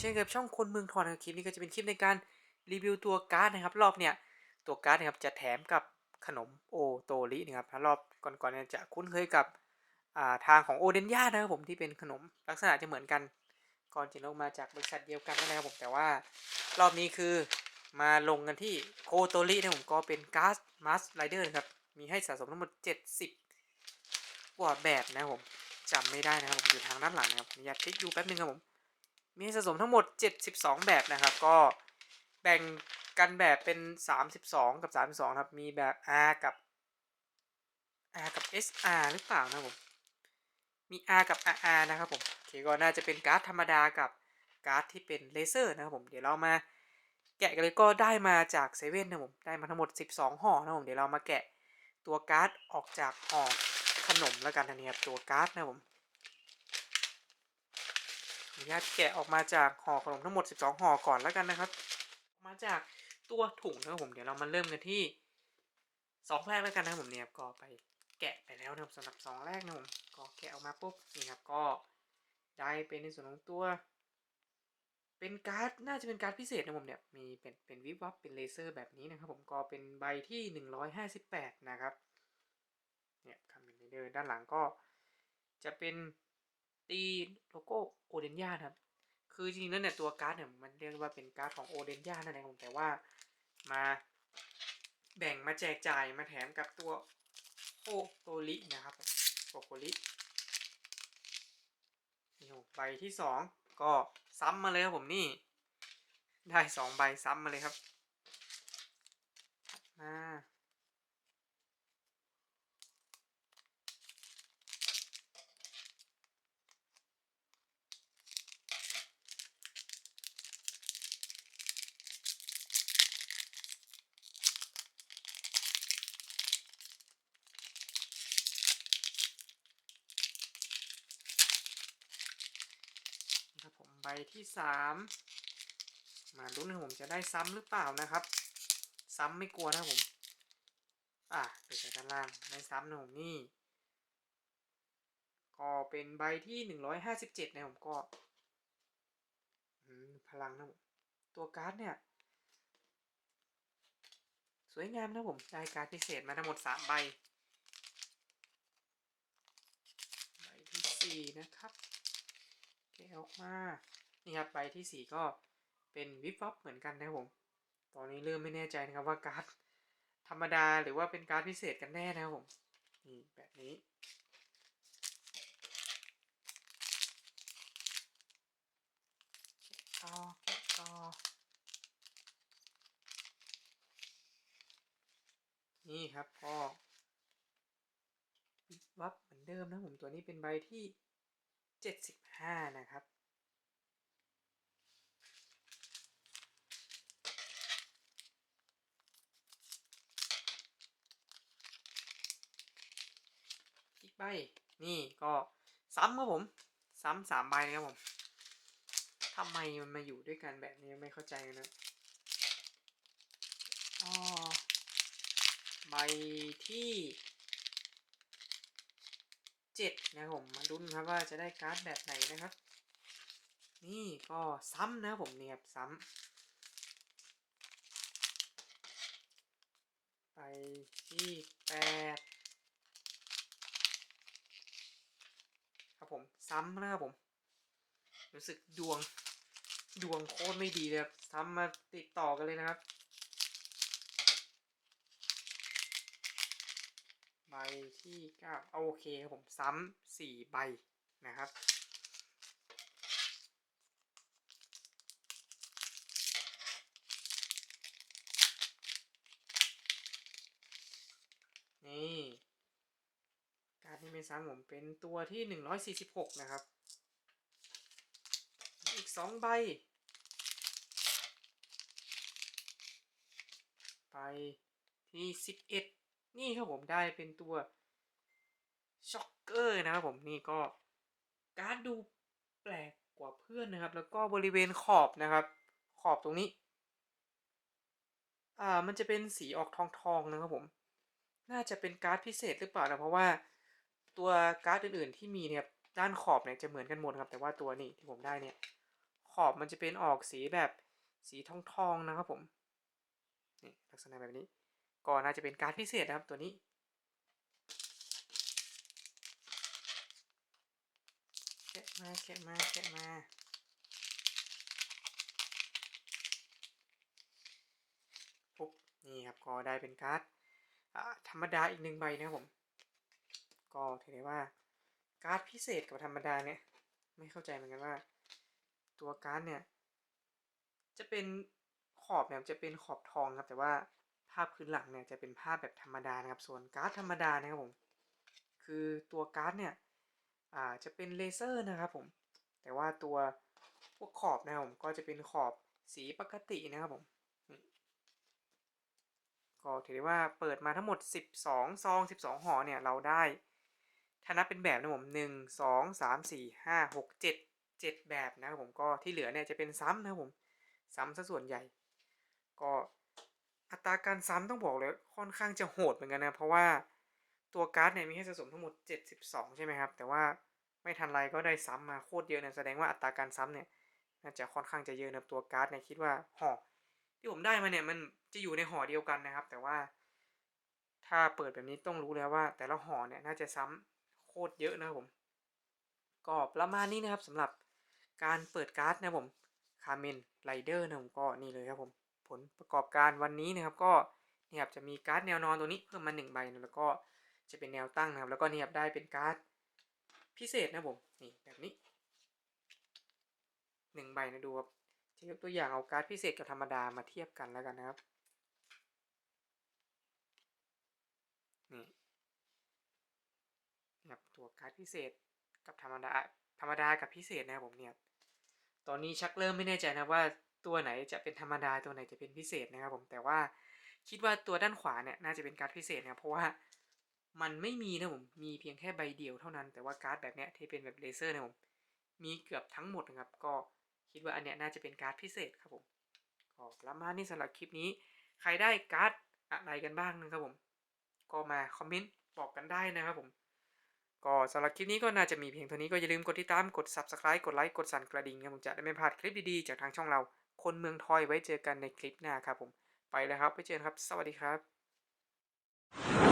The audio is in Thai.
เช่นเคยกับช่องคนเมืองทองนครับคลิปนี้ก็จะเป็นคลิปในการรีวิวตัวการ์ดนะครับ รอบเนี่ยตัวการ์ดนะครับจะแถมกับขนมโอโตรินะครับรอบก่อนๆเนี่ยจะคุ้นเคยกับาทางของโอเดนย่านะครับผมที่เป็นขนมลักษณะจะเหมือนกันก่อนจะลงมาจากบริษัทเดียวกันนะครับผมแต่ว่ารอบนี้คือมาลงกันที่โคโตรินะผมก็เป็นการ์ดมาสไรเดอร์นะครับมีให้สะสมทั้งหมด 70 กว่าแบบนะครับผมจำไม่ได้นะครับผมอยู่ทางด้านหลังนะครับผมอยากเช็คดูแป๊บนึงครับผม มีให้สะสมทั้งหมด 72 แบบนะครับ ก็แบ่งกันแบบเป็น 32 กับ 32 ครับ มีแบบ R กับ R กับ SR หรือเปล่านะผม มี R กับ RR นะครับผม โอเค ก็น่าจะเป็นการ์ดธรรมดากับการ์ดที่เป็นเลเซอร์นะครับผม เดี๋ยวเรามาแกะกันเลยก็ได้มาจากเซเว่นนะผม ได้มาทั้งหมด 12 ห่อนะผม เดี๋ยวเรามาแกะตัวการ์ดออกจากห่อขนมแล้วกันนะครับตัวการ์ดนะผม อนุญาตแกะออกมาจากห่อขนมทั้งหมด 12ห่อก่อนแล้วกันนะครับ มาจากตัวถุงนะครับผมเดี๋ยวเรามาเริ่มกันที่ซองแรกแล้วกันนะครับผมเนี่ยก็ไปแกะไปแล้วนะครับสำหรับซองแรกนะผมก็แกะออกมาปุ๊บนี่ครับก็ได้เป็นในส่วนของตัว เป็นการ์ดน่าจะเป็นการ์ดพิเศษนะผมเนี่ยมีเป็นเป็นวิบวับเป็นเลเซอร์แบบนี้นะครับผมก็เป็นใบที่ 158 นะครับเนี่ยคำเป็นเดอร์ด้านหลังก็จะเป็น ตีโลโก้โอเดนยาครับ คือจริงๆแล้วเนี่ยตัวการ์ดเนี่ยมันเรียกว่าเป็นการ์ดของโอเดนยานั่นเองผมแต่ว่ามาแบ่งมาแจกจ่ายมาแถมกับตัวโอโตรินะครับโอโกรินี่ใบที่สองก็ซ้ำมาเลยครับผมนี่ ได้สองใบซ้ำมาเลยครับมา นะครับผมใบ ที่สามมาลุ้นนะผมจะได้ซ้ำหรือเปล่านะครับ ซ้ำไม่กลัวนะผม อะไปจากด้านล่างได้ซ้ำนะผมนี่ ก็เป็นใบที่หนึ่งร้อยห้าสิบเจ็ดนะผมก็พลังนะผมตัวการ์ดเนี่ย สวยงามนะผมได้การ์ดพิเศษมาทั้งหมดสามใบใบที่สี่นะครับแกะออกมา นี่ครับใบที่สี่ก็เป็นวิบวับเหมือนกันนะผมตอนนี้เริ่มไม่แน่ใจนะครับว่าการ์ดธรรมดาหรือว่าเป็นการ์ดพิเศษกันแน่นะครับผมนี่แบบนี้กะต่อแกะต่อนี่ครับก็วับเหมือนเดิมนะผมตัวนี้เป็นใบที่เจ็ดสิบห้านะครับ ใบ นี่ก็ซ้ำครับผม ซ้ำสามใบนะครับผมทำไมมันมาอยู่ด้วยกันแบบนี้ไม่เข้าใจนะอ๋อใบที่เจ็ดนะครับผมมาลุ้นครับว่าจะได้การ์ดแบบไหนนะครับ นี่ก็ซ้ำนะผมเนี่ยซ้ำใบที่แปดครับผม ซ้ำนะครับผม รู้สึกดวงดวงโคตรไม่ดีเลยครับซ้ำมาติดต่อกันเลยนะครับ ใบที่เก้าโอเคครับผมซ้ำสี่ใบนะครับ นี่ การดที่ไม่ซ้ำผมเป็นตัวที่หนึ่งร้อยสี่สิบหกนะครับ อีกสองใบใบที่สิบเอ็ดนี่ครับผมได้เป็นตัวช็อกเกอร์นะครับผมนี่ก็การ์ดดูแปลกกว่าเพื่อนนะครับ แล้วก็บริเวณขอบนะครับ ขอบตรงนี้ อ่ามันจะเป็นสีออกทองทองๆนะครับผม น่าจะเป็นการ์ดพิเศษหรือเปล่านะเพราะว่า ตัวการ์ดอื่นๆที่มีเนี่ยด้านขอบเนี่ยจะเหมือนกันหมดครับ แต่ว่าตัวนี้ที่ผมได้เนี่ย ขอบมันจะเป็นออกสีแบบสีทองทองๆนะครับผมนี่ลักษณะแบบนี้ก็น่าจะเป็นการ์ดพิเศษนะครับตัวนี้ แกะมาแกะมาแกะมาปุ๊บนี่ครับก็ได้เป็นการ์ดธรรมดาอีกหนึ่งใบนะครับผม ก็ถือได้ว่าการ์ดพิเศษกับธรรมดาเนี่ย ไม่เข้าใจเหมือนกันว่า ตัวการ์ดเนี่ย จะเป็นขอบเนี่ยจะเป็นขอบทองครับ แต่ว่าภาพพื้นหลังเนี่ยจะเป็นภาพแบบธรรมดานะครับ ส่วนการ์ดธรรมดานะครับผม คือตัวการ์ดเนี่ยอ่าจะเป็นเลเซอร์นะครับผม แต่ว่าตัวพวกขอบนะครับผมก็จะเป็นขอบสีปกตินะครับผมก็ถือได้ว่าเปิดมาทั้งหมด 12 ซอง 12ห่อเนี่ยเราได้ ถ้านับเป็นแบบนะผมหนึ่งสองสามสี่ห้าหกเจ็ดเจ็ดแบบนะครับผมก็ที่เหลือเนี่ยจะเป็นซ้ำนะครับผม ซ้ำซะส่วนใหญ่ ก็อัตราการซ้ำต้องบอกเลยค่อนข้างจะโหดเหมือนกันนะเพราะว่าตัวการ์ดเนี่ยมีให้สะสมทั้งหมด 72 ใช่ไหมครับ แต่ว่าไม่ทันไรก็ได้ซ้ำมาโคตรเยอะนะแสดงว่าอัตราการซ้ำเนี่ยน่าจะค่อนข้างจะเยอะนะตัวการ์ดเนี่ยคิดว่าห่อที่ผมได้มาเนี่ยมันจะอยู่ในห่อเดียวกันนะครับ แต่ว่าถ้าเปิดแบบนี้ต้องรู้แล้วว่า แต่ละห่อเนี่ยน่าจะซ้ำ โคตรเยอะนะครับผม ก็ประมาณนี้นะครับสำหรับการเปิดการ์ดนะครับผมคาร์เมนไรเดอร์นะผมก็นี่เลยครับผม ผลประกอบการวันนี้นะครับ ก็นี่ครับจะมีการ์ดแนวนอนตัวนี้เพิ่มมาหนึ่งใบนะแล้วก็จะเป็นแนวตั้งนะครับ แล้วก็นี่ครับได้เป็นการ์ดพิเศษนะผมนี่แบบนี้หนึ่งใบนะดูครับจะยกตัวอย่างเอาการ์ดพิเศษกับธรรมดามาเทียบกันแล้วกันนะครับนี่นะครับ ตัวการ์ดพิเศษกับธรรมดาธรรมดากับพิเศษนะครับผมเนี่ย ตอนนี้ชักเริ่มไม่แน่ใจนะว่าตัวไหนจะเป็นธรรมดาตัวไหนจะเป็นพิเศษนะครับผมแต่ว่าคิดว่าตัวด้านขวาเนี่ยน่าจะเป็นการ์ดพิเศษนะครับเพราะว่ามันไม่มีนะผมมีเพียงแค่ใบเดียวเท่านั้นแต่ว่าการ์ดแบบเนี้ยที่เป็นแบบเลเซอร์นะผมมีเกือบทั้งหมดนะครับ ก็คิดว่าอันเนี้ยน่าจะเป็นการ์ดพิเศษครับผมก็ประมาณนี้สำหรับคลิปนี้ ใครได้การ์ดอะไรกันบ้างนะครับผม ก็มาคอมเมนต์บอกกันได้นะครับผม ก็สำหรับคลิปนี้ก็น่าจะมีเพียงเท่านี้ก็อย่าลืมกดติดตามกด subscribe กดไลค์กดสั่นกระดิ่งครับผมจะได้ไม่พลาดคลิปดีๆจากทางช่องเรา คนเมืองทอยไว้เจอกันในคลิปหน้าครับผมไปแล้วครับไปเจอกันครับ สวัสดีครับ